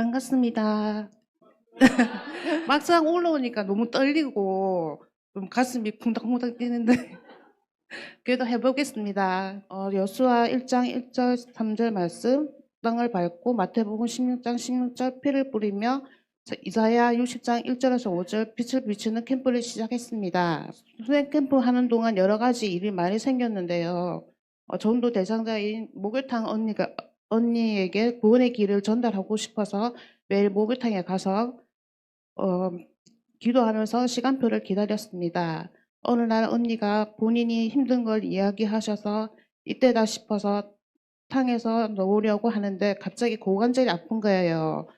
반갑습니다. 막상 올라오니까 너무 떨리고 좀 가슴이 쿵닥쿵닥 뛰는데 그래도 해보겠습니다. 어, 여수와 1장 1절 3절 말씀 땅을 밟고 마태복음 16장 16절 피를 뿌리며 자, 이사야 60장 1절에서 5절 빛을 비추는 캠프를 시작했습니다. 수행 캠프 하는 동안 여러 가지 일이 많이 생겼는데요. 어, 전도 대상자인 목욕탕 언니가 언니에게 구원의 길을 전달하고 싶어서 매일 목욕탕에 가서 어, 기도하면서 시간표를 기다렸습니다. 어느 날 언니가 본인이 힘든 걸 이야기하셔서 이때다 싶어서 탕에서 넣으려고 하는데 갑자기 고관절이 아픈 거예요.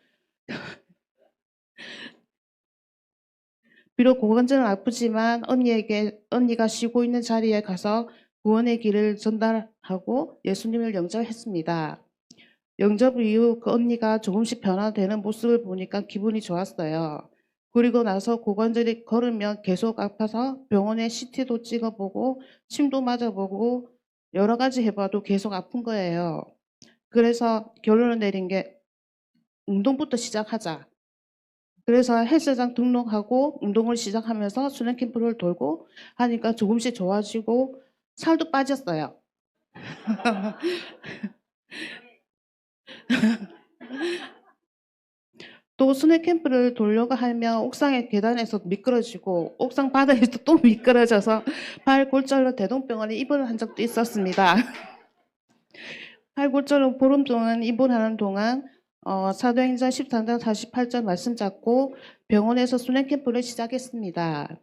비록 고관절은 아프지만 언니에게 언니가 쉬고 있는 자리에 가서 구원의 길을 전달하고 예수님을 영접했습니다. 영접 이후 그 언니가 조금씩 변화되는 모습을 보니까 기분이 좋았어요. 그리고 나서 고관절이 걸으면 계속 아파서 병원에 CT도 찍어보고 침도 맞아보고 여러 가지 해봐도 계속 아픈 거예요. 그래서 결론을 내린 게 운동부터 시작하자. 그래서 헬스장 등록하고 운동을 시작하면서 수련 캠프를 돌고 하니까 조금씩 좋아지고 살도 빠졌어요. 또 수뇌 캠프를 돌려고 하면 옥상의 계단에서 미끄러지고 옥상 바닥에서 또 미끄러져서 발 골절로 대동병원에 입원한 적도 있었습니다. 팔 골절로 보름 동안 입원하는 동안 어, 사도행전 13장 48절 말씀 잡고 병원에서 수뇌 캠프를 시작했습니다.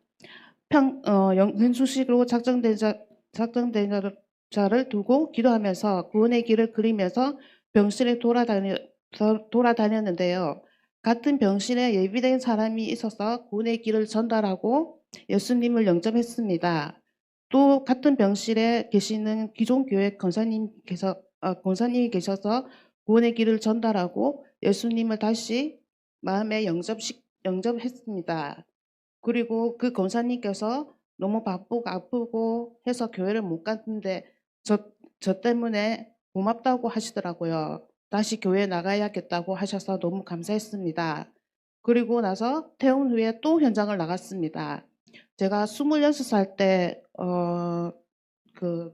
평, 어, 영수식으로 작정된 자, 작정된 자- 자를 두고 기도하면서 구원의 길을 그리면서 병실에 돌아다니, 도- 돌아다녔는데요. 같은 병실에 예비된 사람이 있어서 구원의 길을 전달하고 예수님을 영접했습니다. 또 같은 병실에 계시는 기존 교회 권사님께서 어, 권사님이 계셔서 구원의 길을 전달하고 예수님을 다시 마음에 영접시, 영접했습니다. 그리고 그 권사님께서 너무 바쁘고 아프고 해서 교회를 못 갔는데 저, 저 때문에 고맙다고 하시더라고요. 다시 교회 나가야겠다고 하셔서 너무 감사했습니다. 그리고 나서 퇴원 후에 또 현장을 나갔습니다. 제가 26살 때, 어, 그,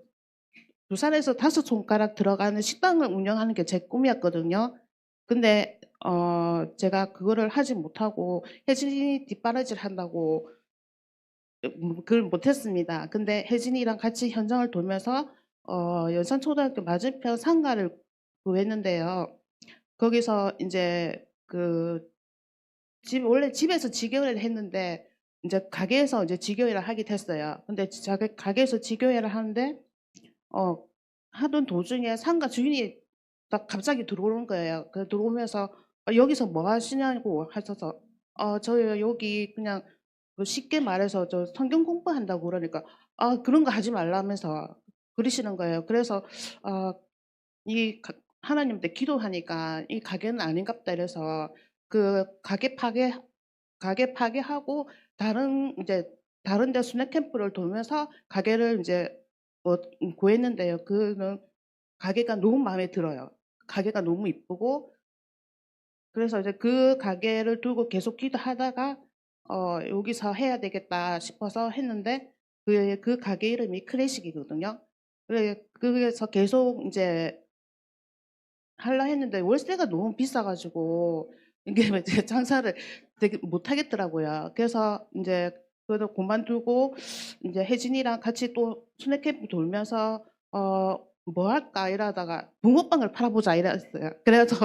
부산에서 다섯 손가락 들어가는 식당을 운영하는 게 제 꿈이었거든요. 근데, 어, 제가 그거를 하지 못하고 혜진이 뒷바라지를 한다고 음, 그걸 못했습니다. 근데 혜진이랑 같이 현장을 돌면서 어, 연산초등학교 맞은편 상가를 구했는데요. 거기서 이제 그 집 원래 집에서 직영을 했는데 이제 가게에서 이제 직영을 하게 됐어요. 근데 자기 가게에서 직영을 하는데 어 하던 도중에 상가 주인이 딱 갑자기 들어오는 거예요. 그 들어오면서 어, 여기서 뭐 하시냐고 하셔서 어 저요 여기 그냥 그 쉽게 말해서 저 성경 공부한다고 그러니까 아 그런 거 하지 말라면서 그러시는 거예요. 그래서 아이 하나님한테 기도하니까 이 가게는 아닌갑다 이래서 그 가게 파괴 가게 파괴하고 다른 이제 다른 데 수납 캠프를 돌면서 가게를 이제 어, 구했는데요. 그는 가게가 너무 마음에 들어요. 가게가 너무 이쁘고 그래서 이제 그 가게를 두고 계속 기도하다가 어, 여기서 해야 되겠다 싶어서 했는데 그, 그 가게 이름이 클래식이거든요. 그래- 그래서 계속 이제 하려 했는데 월세가 너무 비싸가지고 이게 이제 장사를 되게 못 하겠더라고요. 그래서 이제 그래도 그만두고 이제 혜진이랑 같이 또 스낵 캠프 돌면서 어 뭐 할까 이러다가 붕어빵을 팔아보자 이랬어요. 그래서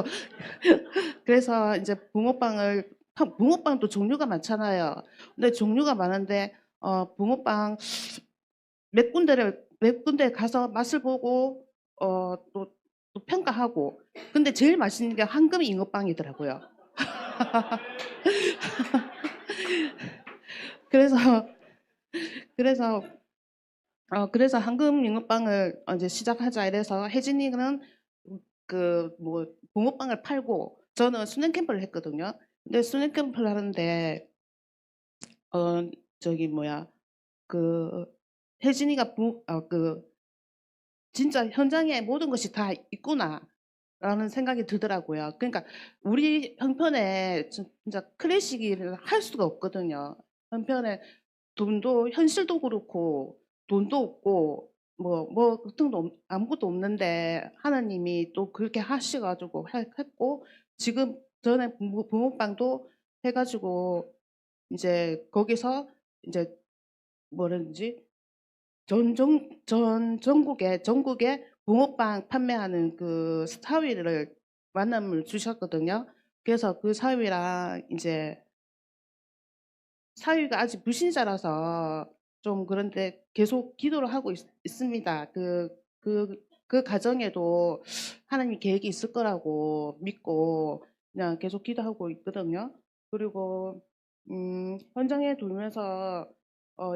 그래서 이제 붕어빵을 파- 붕어빵도 종류가 많잖아요. 근데 종류가 많은데 어 붕어빵 몇 군데를 몇 군데 가서 맛을 보고 어 또 또 평가하고 근데 제일 맛있는 게 황금 잉어빵이더라고요. 그래서 그래서 어 그래서 황금 잉어빵을 어 이제 시작하자 이래서 혜진이는 그 뭐 붕어빵을 팔고 저는 수능 캠프를 했거든요. 근데 수능 캠프를 하는데 어 저기 뭐야 그 혜진이가 부, 어, 그 진짜 현장에 모든 것이 다 있구나. 라는 생각이 들더라고요. 그러니까 우리 형편에 진짜 클래식을 할 수가 없거든요. 형편에 돈도 현실도 그렇고 돈도 없고 뭐뭐 같은 도 없- 아무것도 없는데 하나님이 또 그렇게 하셔가지고 해- 했고 지금 전에 부모- 붕어빵도 해가지고 이제 거기서 이제 뭐라든지 전 전 전 전국에 전국에 붕어빵 판매하는 그 사위를 만남을 주셨거든요. 그래서 그 사위랑 이제 사위가 아직 불신자라서 좀 그런데 계속 기도를 하고 있, 습니다 그, 그, 그 가정에도 하나님 계획이 있을 거라고 믿고 그냥 계속 기도하고 있거든요. 그리고, 음, 현장에 돌면서, 어,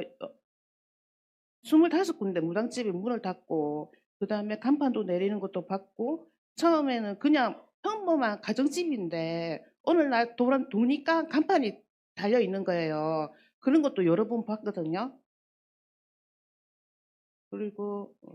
25군데 무당집이 문을 닫고, 그 다음에 간판도 내리는 것도 받고, 처음에는 그냥 평범한 가정집인데, 어느 날 돌아, 도니까 간판이 달려 있는 거예요. 그런 것도 여러 번 봤거든요. 그리고 어,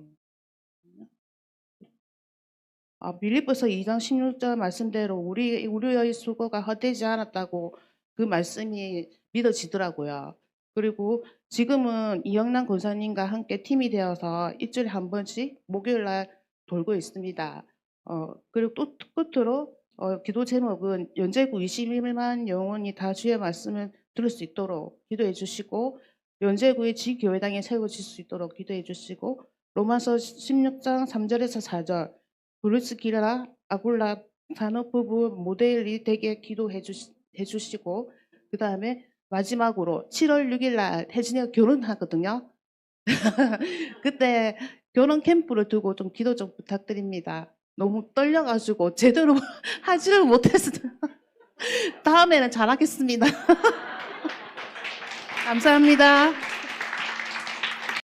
아, 빌립보서 2장 16절 말씀대로 우리 우리의 수고가 헛되지 않았다고 그 말씀이 믿어지더라고요. 그리고 지금은 이영란 권사님과 함께 팀이 되어서 일주일에 한 번씩 목요일 날 돌고 있습니다. 어, 그리고 또 끝으로 어, 기도 제목은 연제구 21만 영혼이 다 주의 말씀을 들을 수 있도록 기도해 주시고 연제구의 지교회당에 세워질 수 있도록 기도해 주시고 로마서 16장 3절에서 4절 브루스 기라 아굴라 산업 부부 모델이 되게 기도해 주시, 해 주시고 그 다음에 마지막으로 7월 6일 날 혜진이가 결혼하거든요. 그때 결혼 캠프를 두고 좀 기도 좀 부탁드립니다. 너무 떨려가지고 제대로 하지를 못했어요. 다음에는 잘하겠습니다. 감사합니다.